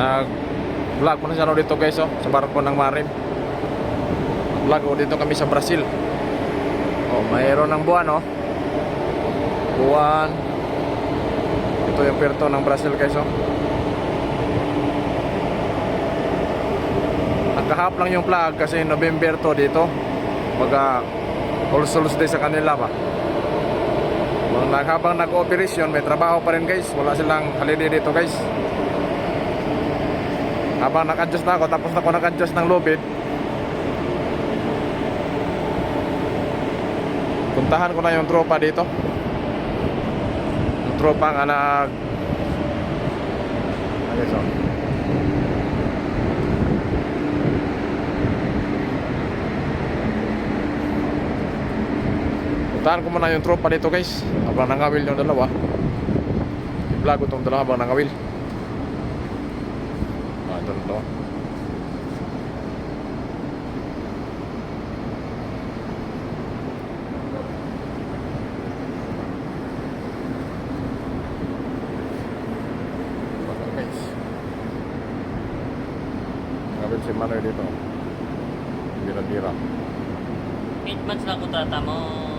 Nag vlog mo na siya dito guys oh, sa barko ng Marin. Vlog oh, dito kami sa Brazil. Oh, mayroon ng buwan oh. Buwan. Ito yung perto ng Brazil guys oh. Nakahap lang yung flag kasi November to dito. Baga All-Souls Day sa kanila pa. Habang nag-operasyon, may trabaho pa rin guys. Wala silang holiday dito guys. Habang nag-adjust na ako, tapos ako nag-adjust ng lubid. Puntahan ko na yung tropa dito. Yung tropa nga nag... Okay, so. Puntahan ko muna yung tropa dito guys Habang nangawil yung dalawa I-vlog itong dalawa habang nangawil Ah, ito na dalawa Baka, guys Nangawil si Manoy dito Bira-bira 8 months na kontrata mo.